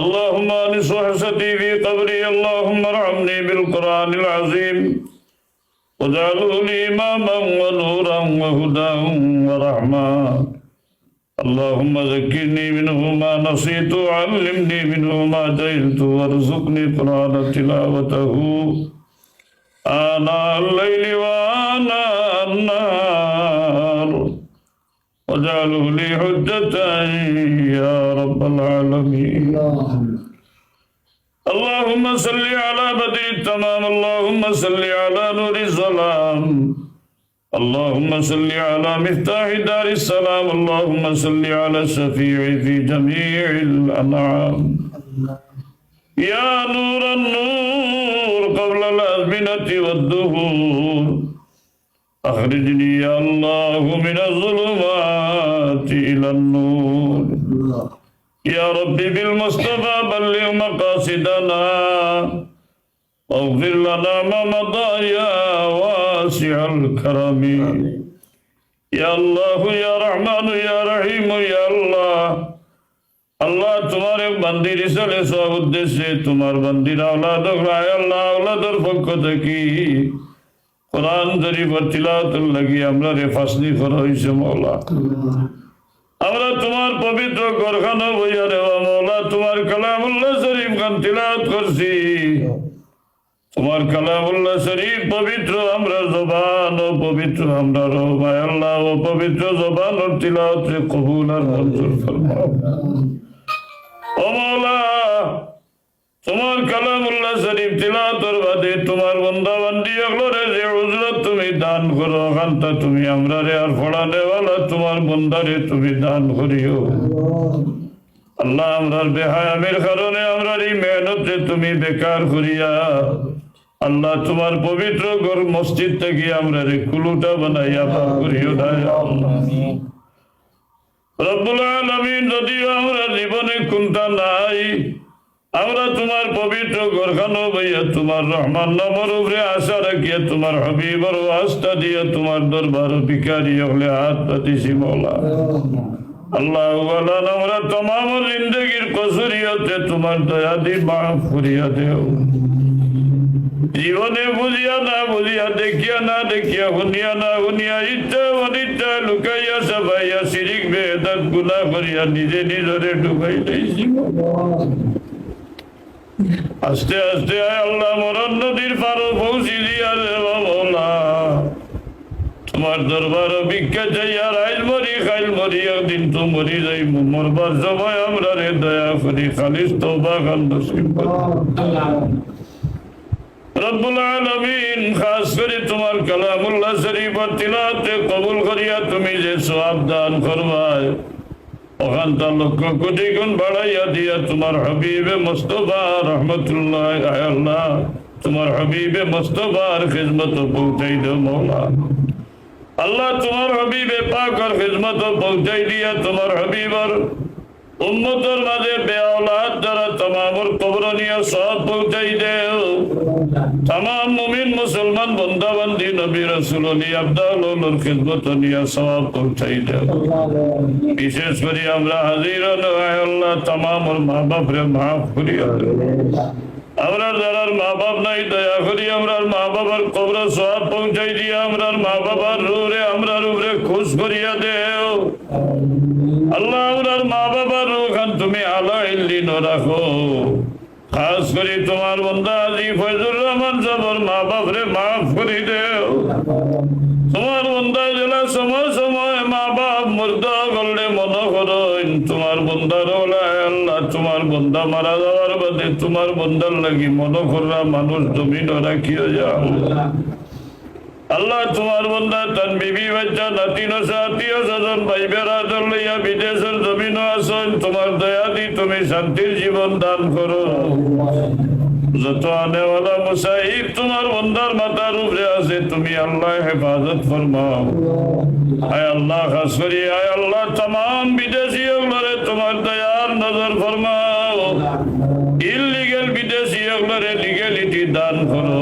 اللهم انس وحشتي في قبري. اللهم ارحمني بالقرآن العظيم. واجعله لي إماما ونورا وهدى ورحمة. اللهم ذكرني منه ما نسيت وعلمني منه ما جهلت وارزقني قرآن تلاوته. آناء الليل وآناء واجعله لي حجة يا رب العالمين. اللهم صل على بدر التمام اللهم صل على نور الظلام. اللهم صل على مفتاح دار السلام اللهم صل على الشفيع في جميع الأنعام. يا نور النور قبل الأزمنة والدهور. أخرجني يا الله من الظلمات. إلى النور يا ربي بالمصطفى بلغ مقاصدنا واغفر لنا ما مضى يا واسع الكرم يا الله يا رحمن يا رحيم يا الله আল্লাহ তোমার এক বান্দির হিসাবে সব উদ্দেশ্যে তোমার বান্দির আওলাদ রায় আল্লাহ আওলাদের পক্ষ থেকে কোরআন শরীফ তিলাওয়াতুল লাগি আমরা রে ফাসলি করা হইছে মৌলা আমরা তোমার পবিত্র গরখানো বইয়া দেওয়া মৌলা, তোমার কালামুল্লাহ শরীফ খান তিলাত করছি। তোমার কালামুল্লাহ শরীফ পবিত্র আমরা জবান ও পবিত্র আমরা রহমায় আল্লাহ, ও পবিত্র জবান ও তিলাত কবুল আর মঞ্জুর ও মৌলা তোমার কালামুল্লাহ শরীফ তিলাওয়াতের বাদে তোমার বন্ধা বান্দি এগুলোরে যে উজরত তুমি দান করো খান্তা তুমি আমরা রে আর ফড়া দেওয়ালা, তোমার বন্দারে তুমি দান করিও। আল্লাহ আমরার বেহায়ামের কারণে আমরার এই মেহনতে তুমি বেকার করিয়া, আল্লাহ তোমার পবিত্র ঘর মসজিদ থেকে আমরা রে কুলুটা বানাইয়া পার করিও রব্বুল আলামিন, যদিও আমরা জীবনে কোনটা নাই আমরা তোমার পবিত্র গোরখানো ভাইয়া তোমার রহমান নমর উপরে আশা রাখিয়া তোমার হবিবর আস্থা দিয়ে তোমার দরবার ভিকারি হলে হাত পাতিছি মৌলা। আল্লাহ দয়া দি দেও। না দেখিয়া না দেখিয়া, শুনিয়া না শুনিয়া লুকাইয়া নিজে নিজরে ঢুকাই আস্তে আস্তে আল্লাহ মরণ নদীর পারো পৌঁছি দিয়া দেব মৌলা তোমার দরবার ভিক্ষা চাইয়া রাইল মরি, খাইল মরি, একদিন তো মরি যাই মরবার সময় আমরা রে, দয়া করি খালিস তোবা খান তোমার কালামুল্লাহ শরীফ তিলাতে কবুল করিয়া তুমি যে সওয়াব দান করবায় তার লক্ষ কোটি গুণ বাড়াইয়া দিয়া তোমার হাবিবে মোস্তফা রহমতুল্লাহ আল্লাহ, তোমার হাবিবে মোস্তফার খিদমত পৌঁছাই দে মৌলা। আল্লাহ তোমার হাবিবে পাকর খিদমত পৌঁছাই দিয়া তোমার হাবিবর উম্মতের মাঝে বেআলাদ যারা তামামুর কবরনীয় সব পৌঁছাই দেও। তামাম মুমিন মুসলমান, বন্দাবান্দি, নবী রসুল অলি আব্দালুর খিদমত নিয়ে সব পৌঁছাই দেও। বিশেষ করে আমরা হাজির আল্লাহ, তামামুর মা বাপরে মাফ করিয়া আমরা যারার মা বাপ নাই, দয়া করি আমরা মা বাবার কবর সব পৌঁছাই দিয়ে আমরা মা বাবার রুরে আমরা উপরে খুশ করিয়া দেও। আল্লাহ আমরার মা বাবার রূখান তুমি আলা ইল্লিন রাখো। খাস করে তোমার বন্ধা আজি ফয়জুর রহমান সাবর মা বাপরে মাফ করে দেও। তোমার বন্ধা জেলা সময় সময় মা বাপ মুর্দা করলে মনে করো তোমার বন্ধার ওলায় আল্লাহ তোমার বন্ধা মারা যাওয়ার বাদে তোমার বন্ধার লাগি মনে কররা মানুষ জমিন রাখিও যাও। আল্লাহ তোমার বন্ধা তান বিবি বাচ্চা নাতি নসা আত্মীয় স্বজন ভাই বেড়াদর লইয়া বিদেশের জমিন আসন তোমার দয়া দি তুমি শান্তির জীবন দান করো যত আনেওয়ালা মুসাহিব তোমার বন্দার মাথার উপরে আছে তুমি আল্লাহ হেফাজত ফরমাও আয় আল্লাহ খাস করি আয় আল্লাহ तमाम বিদেশি ওগুলোরে তোমার দয়ার নজর ফরমাও ইললিগেল বিদেশি ওগুলোরে লিগেলিটি দান করো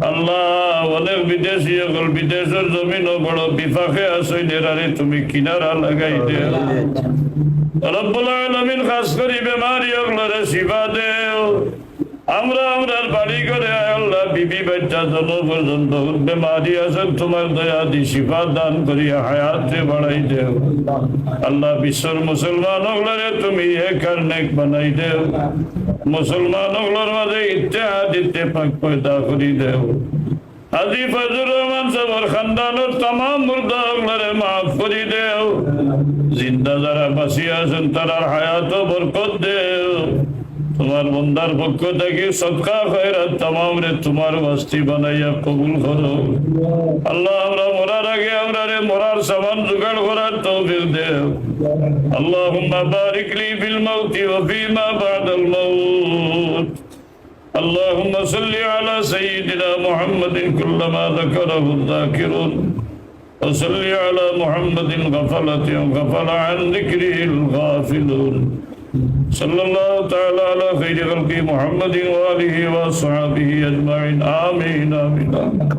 আল্লাহ অনেক বিদেশি সকল বিদেশের জমিন বড় বিপাকে আসই নেরারে তুমি কিনারা লাগাই দে। রব্বুল আলামিন খাস করি বেমারি ওগুলোরে শিফা দেও আমরা আমরার বাড়ি করে আল্লাহ বিবি বাচ্চা জন পর্যন্ত বেমারি আছে তোমার দয়া দি শিফা দান করিয়া হায়াতে বাড়াই দেও আল্লাহ। বিশ্বর মুসলমান ওগুলোরে তুমি একার নেক বানাই দেও মুসলমান ওগুলোর মাঝে ইচ্ছা দিতে পাক পয়দা করি দেও। আজি ফজুর রহমান সাবর খানদানোর তাম মুর্দা মাফ করি দেও। জিন্দা যারা বাঁচিয়ে আছেন তারা হায়াত বরকত দেও। তোমার বন্দার পক্ষ থেকে সৎকা খয়রাত তামাম রে তোমার বস্তি বানাইয়া কবুল করো আল্লাহ আমরা মরার আগে আমরা রে মরার সামান জোগাড় করার তৌফিক দেও اللهم بارك لي في الموت وفيما بعد الموت اللهم صل على سيدنا محمد كلما ذكره الذاكرون وصل على محمد غفلة غفل عن ذكره الغافلون صلى الله تعالى على خير خلق محمد وآله وأصحابه أجمعين آمين آمين, آمين.